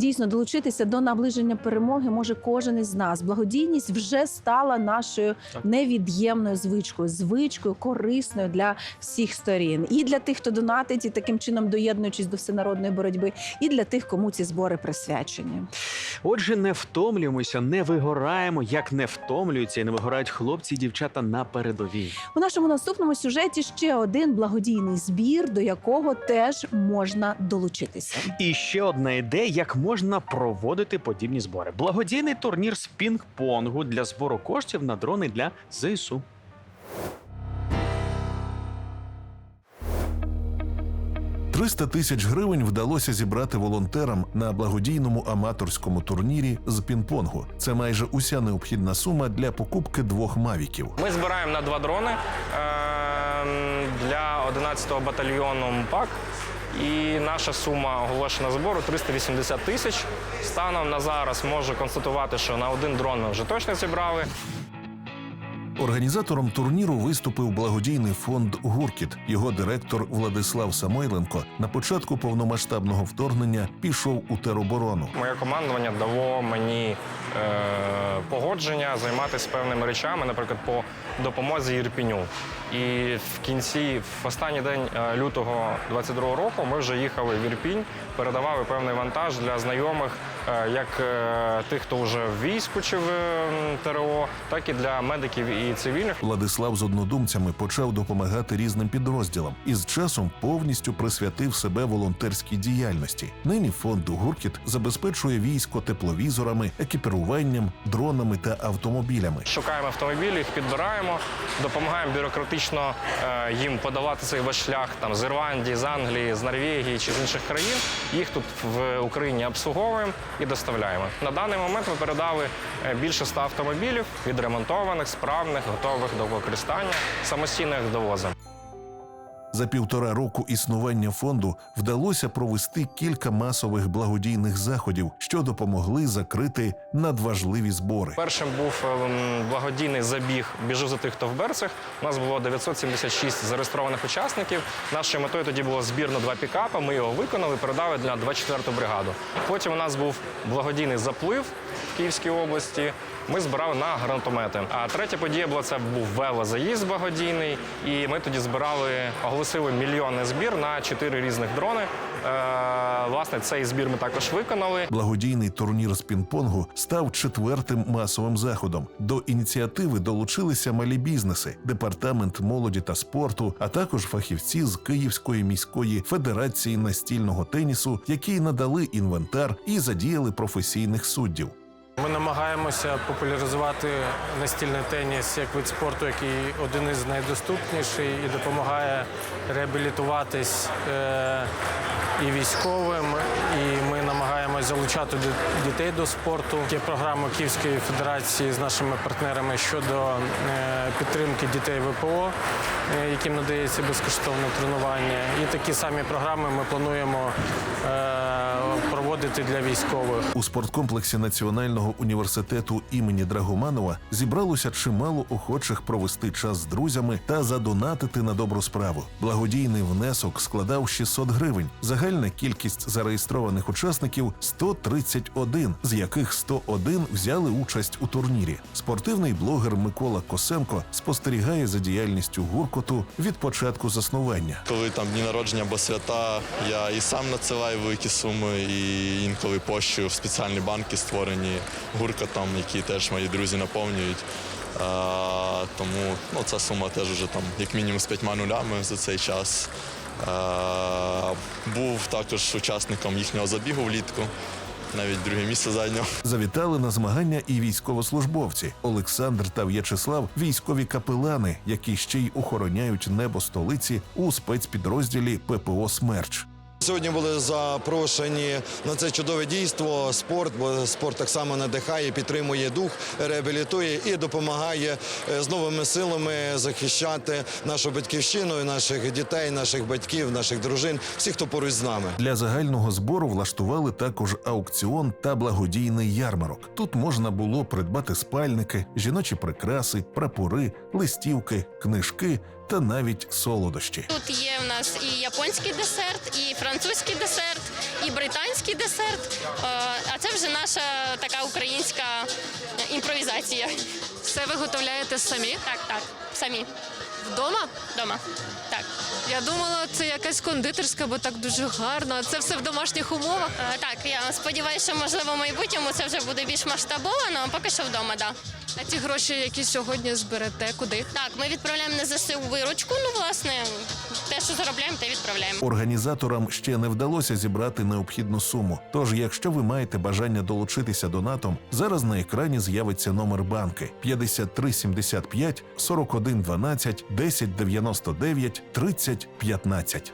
Дійсно, долучитися до наближення перемоги може кожен із нас. Благодійність вже стала нашою невід'ємною звичкою, звичкою корисною для всіх сторін, і для тих, хто донатить, і таким чином доєднуючись до всенародної боротьби, і для тих, кому ці збори присвячені. Отже, не втомлюємося, не вигораємо, як не втомлюються і не вигорають хлопці і дівчата на передовій. У нашому наступному сюжеті ще один благодійний збір, до якого теж можна долучитися. І ще одна ідея, як можна проводити подібні збори. Благодійний турнір з пінг-понгу для збору коштів на дрони для ЗСУ. – 300 тисяч гривень вдалося зібрати волонтерам на благодійному аматорському турнірі з пінг-понгу. Це майже уся необхідна сума для покупки двох мавіків. Ми збираємо на два дрони ем, для 11-го батальйону МПАК. І наша сума оголошена збору 380 тисяч. Станом на зараз можу констатувати, що на один дрон ми вже точно зібрали. Організатором турніру виступив благодійний фонд Гуркіт. Його директор Владислав Самойленко на початку повномасштабного вторгнення пішов у тероборону. Моє командування дало мені е, погодження займатися певними речами, наприклад, по допомозі Ірпіню. І в кінці, в останній день е, лютого 22-го року, ми вже їхали в Ірпінь, передавали певний вантаж для знайомих, як е, тих, хто вже в війську чи в ТРО, так і для медиків і цивільних. Владислав з однодумцями почав допомагати різним підрозділам і з часом повністю присвятив себе волонтерській діяльності. Нині фонд Гуркіт забезпечує військо тепловізорами, екіпіруванням, дронами та автомобілями. Шукаємо автомобілі, їх підбираємо, допомагаємо бюрократично е, їм подавати цей весь шлях там з Ірландії, з Англії, з Норвегії чи з інших країн. Їх тут в Україні обслуговуємо і доставляємо. На даний момент ми передали е, більше 100 автомобілів відремонтованих, справних, готових до використання. Самостійно їх довозимо. За півтора року існування фонду вдалося провести кілька масових благодійних заходів, що допомогли закрити надважливі збори. Першим був ем, благодійний забіг Біжу за тих, хто в берцях. У нас було 976 зареєстрованих учасників. Нашою метою тоді було збір на два пікапи. Ми його виконали, передали для 24-ту бригаду. Потім у нас був благодійний заплив в Київській області. Ми збирали на гранатомети. А третя подія була це був велозаїзд благодійний. І ми тоді збирали, оголосили мільйонний збір на чотири різних дрони. Е, власне, цей збір ми також виконали. Благодійний турнір з пінг-понгу став четвертим масовим заходом. До ініціативи долучилися малі бізнеси, департамент молоді та спорту, а також фахівці з Київської міської федерації настільного тенісу, які надали інвентар і задіяли професійних суддів. Намагаємося популяризувати настільний теніс як вид спорту, який один із найдоступніший і допомагає реабілітуватись е, і військовим. Залучати дітей до спорту. Є програми Київської федерації з нашими партнерами щодо е, підтримки дітей ВПО, е, яким надається безкоштовне тренування. І такі самі програми ми плануємо е, проводити для військових. У спорткомплексі Національного університету імені Драгоманова зібралося чимало охочих провести час з друзями та задонатити на добру справу. Благодійний внесок складав 600 гривень. Загальна кількість зареєстрованих учасників 131, з яких 101 взяли участь у турнірі. Спортивний блогер Микола Косенко спостерігає за діяльністю гуркоту від початку заснування. Коли там дні народження або свята, я і сам надсилаю великі суми, і інколи пощу в спеціальні банки створені гуркотом, які теж мої друзі наповнюють. А, тому ну, ця сума теж вже там як мінімум з п'ятьма нулями за цей час. А, був також учасником їхнього забігу влітку, навіть друге місце зайняв. Завітали на змагання і військовослужбовці Олександр та В'ячеслав військові капелани, які ще й охороняють небо столиці у спецпідрозділі ППО Смерч. Сьогодні були запрошені на це чудове дійство. Спорт, бо спорт так само надихає, підтримує дух, реабілітує і допомагає е, з новими силами захищати нашу батьківщину, наших дітей, наших батьків, наших дружин, всіх, хто поруч з нами. Для загального збору влаштували також аукціон та благодійний ярмарок. Тут можна було придбати спальники, жіночі прикраси, прапори, листівки, книжки та навіть солодощі. Тут є в нас і японський десерт, і французький десерт, і британський десерт, е, а це вже наша така українська імпровізація. Все виготовляєте самі? Так, так, самі Вдома? вдома. Так. Я думала, це якась кондитерська, бо так дуже гарно. А Це все в домашніх умовах. Е, Так, я сподіваюся, що можливо в майбутньому це вже буде більш масштабовано, а поки що вдома, так. А ті гроші, які сьогодні зберете, куди? Так, ми відправляємо на ЗСУ виручку. Ну, власне, що заробляємо, те відправляємо. Організаторам ще не вдалося зібрати необхідну суму. Тож, якщо ви маєте бажання долучитися до НАТО, зараз на екрані з'явиться номер банки 5375 4112 1099 3015.